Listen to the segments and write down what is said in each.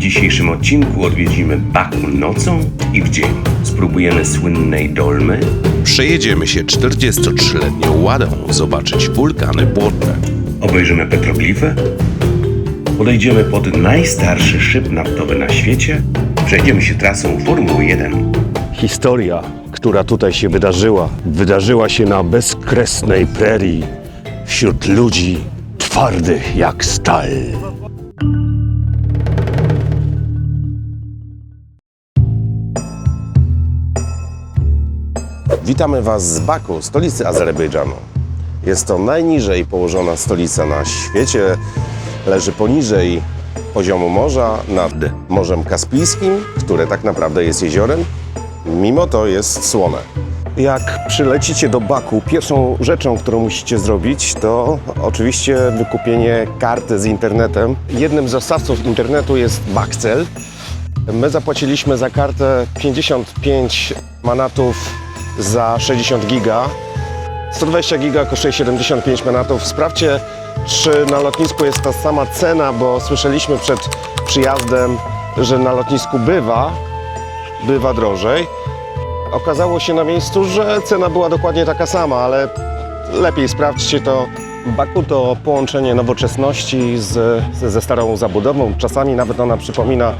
dzisiejszym odcinku odwiedzimy Baku nocą i w dzień. Spróbujemy słynnej dolmy. Przejedziemy się 43-letnią ładą zobaczyć wulkany błotne. Obejrzymy petroglify. Podejdziemy pod najstarszy szyb naftowy na świecie. Przejdziemy się trasą Formuły 1. Historia, która tutaj się wydarzyła, wydarzyła się na bezkresnej prerii, wśród ludzi twardych jak stal. Witamy Was z Baku, stolicy Azerbejdżanu. Jest to najniżej położona stolica na świecie. Leży poniżej poziomu morza nad Morzem Kaspijskim, które tak naprawdę jest jeziorem. Mimo to jest słone. Jak przylecicie do Baku, pierwszą rzeczą, którą musicie zrobić, to oczywiście wykupienie karty z internetem. Jednym z dostawców internetu jest Bakcel. My zapłaciliśmy za kartę 55 manatów za 60 giga. 120 giga kosztuje 75 manatów. Sprawdźcie, czy na lotnisku jest ta sama cena, bo słyszeliśmy przed przyjazdem, że na lotnisku bywa, bywa drożej. Okazało się na miejscu, że cena była dokładnie taka sama, ale lepiej sprawdźcie to. Baku to połączenie nowoczesności z, ze starą zabudową. Czasami nawet ona przypomina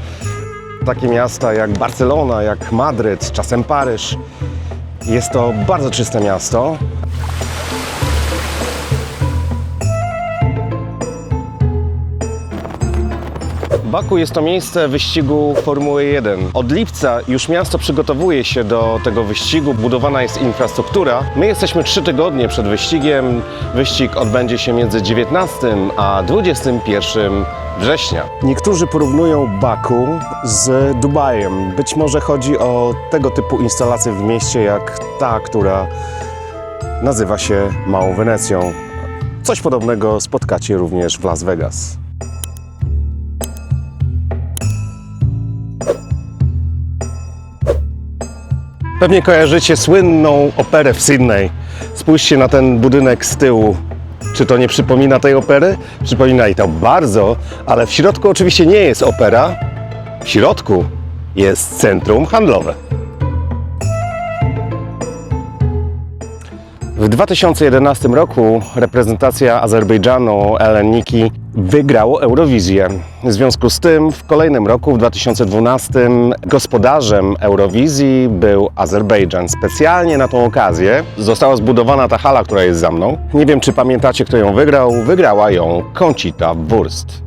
takie miasta jak Barcelona, jak Madryt, czasem Paryż. Jest to bardzo czyste miasto. Baku jest to miejsce wyścigu Formuły 1. Od lipca już miasto przygotowuje się do tego wyścigu, budowana jest infrastruktura. My jesteśmy trzy tygodnie przed wyścigiem. Wyścig odbędzie się między 19 a 21 września. Niektórzy porównują Baku z Dubajem. Być może chodzi o tego typu instalacje w mieście jak ta, która nazywa się Małą Wenecją. Coś podobnego spotkacie również w Las Vegas. Pewnie kojarzycie słynną operę w Sydney. Spójrzcie na ten budynek z tyłu. Czy to nie przypomina tej opery? Przypomina i to bardzo, ale w środku oczywiście nie jest opera. W środku jest centrum handlowe. W 2011 roku reprezentacja Azerbejdżanu Elen Niki wygrało Eurowizję. W związku z tym w kolejnym roku, w 2012, gospodarzem Eurowizji był Azerbejdżan. Specjalnie na tą okazję została zbudowana ta hala, która jest za mną. Nie wiem, czy pamiętacie, kto ją wygrał. Wygrała ją Conchita Wurst.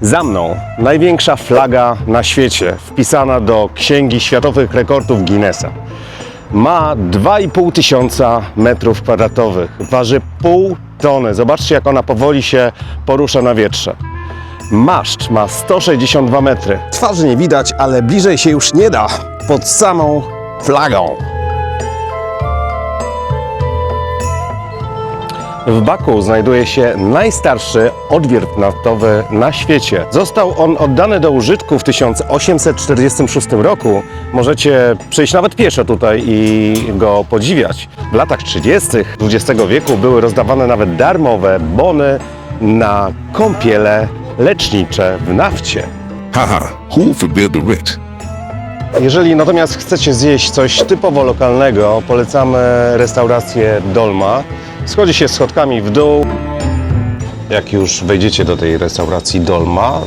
Za mną największa flaga na świecie, wpisana do Księgi Światowych Rekordów Guinnessa. Ma 2,5 tysiąca metrów kwadratowych, waży pół tony. Zobaczcie, jak ona powoli się porusza na wietrze. Maszcz ma 162 metry. Twarzy nie widać, ale bliżej się już nie da. Pod samą flagą. W Baku znajduje się najstarszy odwiert naftowy na świecie. Został on oddany do użytku w 1846 roku. Możecie przyjść nawet pieszo tutaj i go podziwiać. W latach 30. XX wieku były rozdawane nawet darmowe bony na kąpiele lecznicze w nafcie. Haha, who forbid the rich? Jeżeli natomiast chcecie zjeść coś typowo lokalnego, polecamy restaurację Dolma. Schodzi się schodkami w dół. Jak już wejdziecie do tej restauracji Dolma,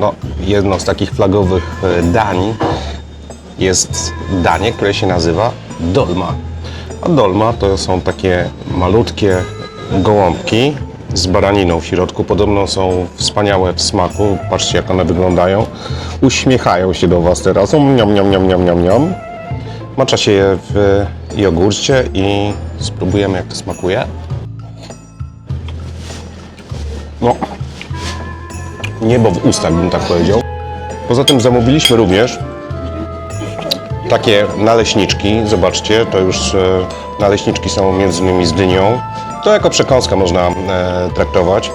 no, jedno z takich flagowych e, dań jest danie, które się nazywa Dolma. A Dolma to są takie malutkie gołąbki z baraniną w środku. Podobno są wspaniałe w smaku. Patrzcie, jak one wyglądają. Uśmiechają się do Was teraz. Niam, niam, niam, niam, niam, niam. Macza się je w jogurcie i spróbujemy, jak to smakuje. No, niebo w ustach, bym tak powiedział. Poza tym zamówiliśmy również takie naleśniczki. Zobaczcie, to już e, naleśniczki są między innymi z dynią. To jako przekąskę można e, traktować.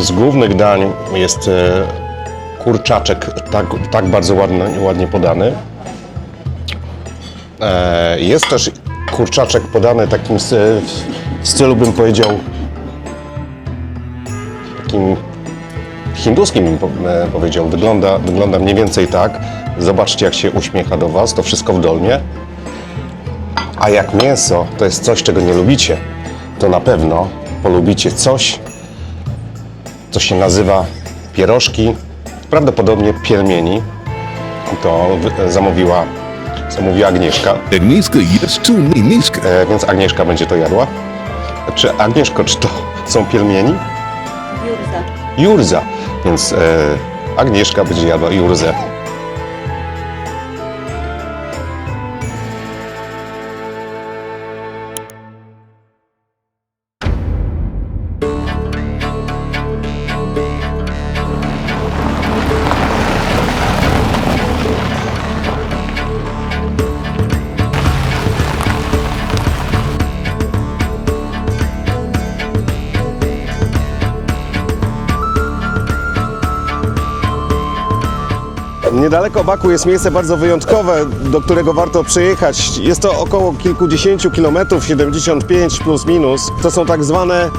Z głównych dań jest e, kurczaczek tak, tak bardzo ładny, ładnie podany. Jest też kurczaczek podany takim s- w stylu, bym powiedział, takim hinduskim im po, e, powiedział. Wygląda, wygląda mniej więcej tak. Zobaczcie, jak się uśmiecha do Was, to wszystko w dolnie. A jak mięso to jest coś, czego nie lubicie, to na pewno polubicie coś, co się nazywa pierożki, prawdopodobnie pielmieni. To wy- zamówiła, zamówiła Agnieszka, Agnieszka, yes, to Agnieszka. e, więc Agnieszka będzie to jadła. Czy Agnieszko, czy to są pielmieni? Jurza. Jurza, więc e, Agnieszka będzie jadła jurzę. Niedaleko Baku jest miejsce bardzo wyjątkowe, do którego warto przyjechać. Jest to około kilkudziesięciu kilometrów, 75 plus minus. To są tak zwane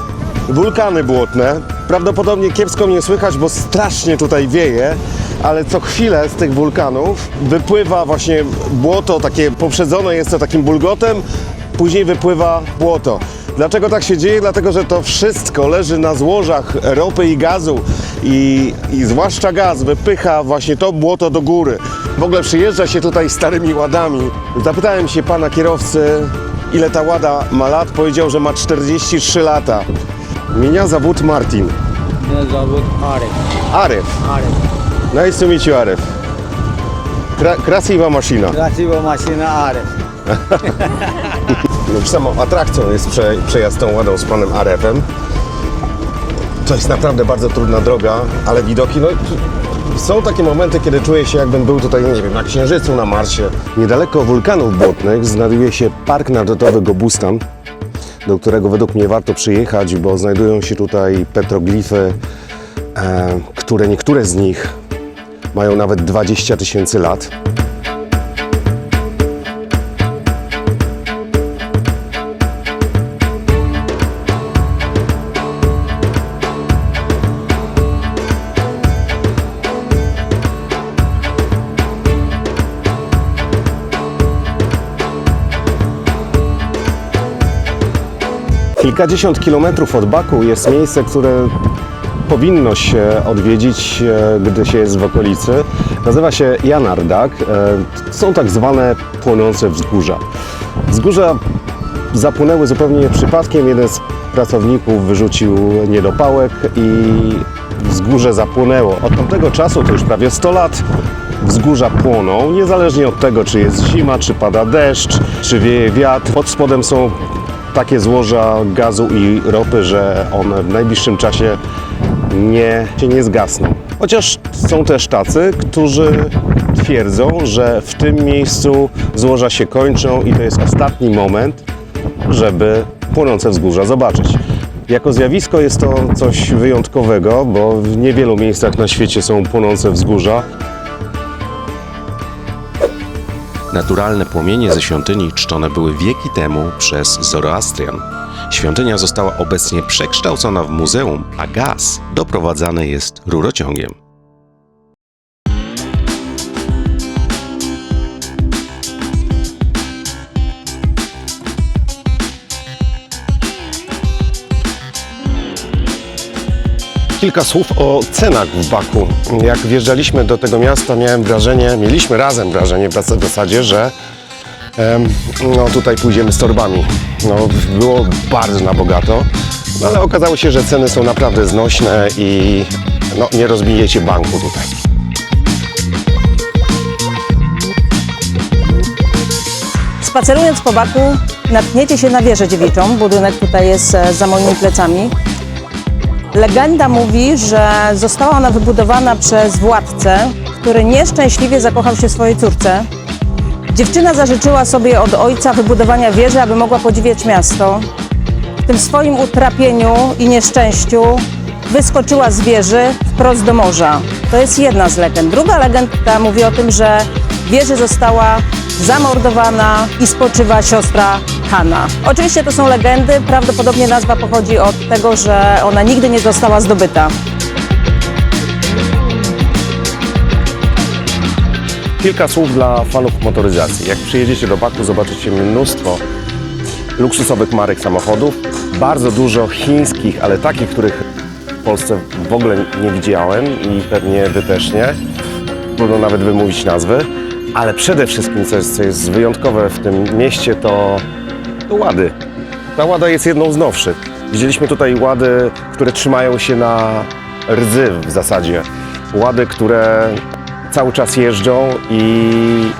wulkany błotne. Prawdopodobnie kiepsko mnie słychać, bo strasznie tutaj wieje, ale co chwilę z tych wulkanów wypływa właśnie błoto, takie poprzedzone jest to takim bulgotem, później wypływa błoto. Dlaczego tak się dzieje? Dlatego, że to wszystko leży na złożach ropy i gazu i, i zwłaszcza gaz wypycha właśnie to błoto do góry. W ogóle przyjeżdża się tutaj starymi ładami. Zapytałem się pana kierowcy, ile ta łada ma lat. Powiedział, że ma 43 lata. Меня зовут Martin. Меня зовут Арик. Aref. Арик. Nice to meet you, Aref. Kra- krasiwa maszyna. Красивая машина Арик. No, samą atrakcją jest prze, przejazd tą ładą z panem Arefem. To jest naprawdę bardzo trudna droga, ale widoki, no są takie momenty, kiedy czuję się jakbym był tutaj, nie wiem, na Księżycu, na Marsie. Niedaleko wulkanów błotnych znajduje się Park Narodowy Gobustan, do którego według mnie warto przyjechać, bo znajdują się tutaj petroglify, e, które niektóre z nich mają nawet 20 tysięcy lat. Kilkadziesiąt kilometrów od Baku jest miejsce, które powinno się odwiedzić, e, gdy się jest w okolicy. Nazywa się Janardak. E, Są tak zwane płonące wzgórza. Wzgórza zapłonęły zupełnie przypadkiem. Jeden z pracowników wyrzucił niedopałek i wzgórze zapłonęło. Od tamtego czasu, to już prawie 100 lat, wzgórza płoną, niezależnie od tego, czy jest zima, czy pada deszcz, czy wieje wiatr. Pod spodem są takie złoża gazu i ropy, że one w najbliższym czasie nie, się nie zgasną. Chociaż są też tacy, którzy twierdzą, że w tym miejscu złoża się kończą i to jest ostatni moment, żeby płonące wzgórza zobaczyć. Jako zjawisko jest to coś wyjątkowego, bo w niewielu miejscach na świecie są płonące wzgórza. Naturalne płomienie ze świątyni czczone były wieki temu przez Zoroastrian. Świątynia została obecnie przekształcona w muzeum, a gaz doprowadzany jest rurociągiem. Kilka słów o cenach w Baku. Jak wjeżdżaliśmy do tego miasta, miałem wrażenie, mieliśmy razem wrażenie w zas- w zasadzie, że em, no, tutaj pójdziemy z torbami. No, było bardzo na bogato, no, ale okazało się, że ceny są naprawdę znośne i no, nie rozbijecie banku tutaj. Spacerując po Baku, natkniecie się na wieżę dziewiczą. Budynek tutaj jest e, za moimi plecami. Legenda mówi, że została ona wybudowana przez władcę, który nieszczęśliwie zakochał się w swojej córce. Dziewczyna zażyczyła sobie od ojca wybudowania wieży, aby mogła podziwiać miasto. W tym swoim utrapieniu i nieszczęściu wyskoczyła z wieży wprost do morza. To jest jedna z legend. Druga legenda mówi o tym, że wieży została zamordowana i spoczywa siostra Hana. Oczywiście to są legendy, prawdopodobnie nazwa pochodzi od tego, że ona nigdy nie została zdobyta. Kilka słów dla fanów motoryzacji. Jak przyjedziecie do Baku, zobaczycie mnóstwo luksusowych marek samochodów, bardzo dużo chińskich, ale takich, których w Polsce w ogóle nie widziałem i pewnie Wy też nie. Trudno nawet wymówić nazwy. Ale przede wszystkim, co jest, co jest wyjątkowe w tym mieście, to to łady. Ta łada jest jedną z nowszych. Widzieliśmy tutaj łady, które trzymają się na rdzy w zasadzie. Łady, które cały czas jeżdżą i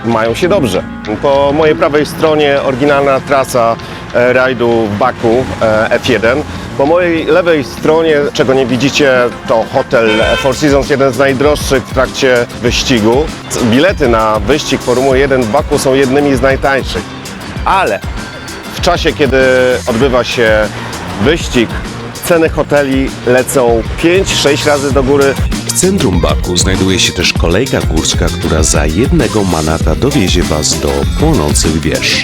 mają się dobrze. Po mojej prawej stronie oryginalna trasa e, rajdu w Baku e, F1. Po mojej lewej stronie, czego nie widzicie, to hotel Four Seasons, jeden z najdroższych w trakcie wyścigu. Bilety na wyścig Formuły 1 w Baku są jednymi z najtańszych. Ale w czasie, kiedy odbywa się wyścig, ceny hoteli lecą 5-6 razy do góry. W centrum Baku znajduje się też kolejka górska, która za jednego manata dowiezie Was do płonących wież.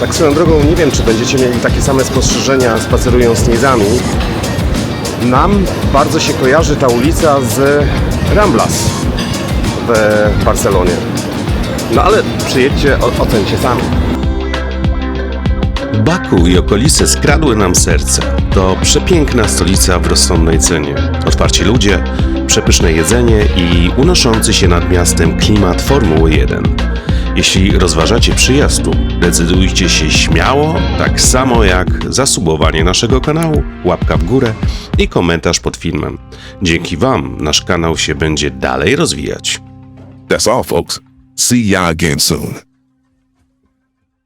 Tak swoją drogą, nie wiem, czy będziecie mieli takie same spostrzeżenia spacerując nizami. Nam bardzo się kojarzy ta ulica z Ramblas w Barcelonie. No ale przyjedźcie, o- ocencie sami. Baku i okolice skradły nam serce. To przepiękna stolica w rozsądnej cenie. Otwarci ludzie, przepyszne jedzenie i unoszący się nad miastem klimat Formuły 1. Jeśli rozważacie przyjazd tu, decydujcie się śmiało, tak samo jak zasubowanie naszego kanału, łapka w górę i komentarz pod filmem. Dzięki Wam nasz kanał się będzie dalej rozwijać. That's all, folks. See y'all again soon.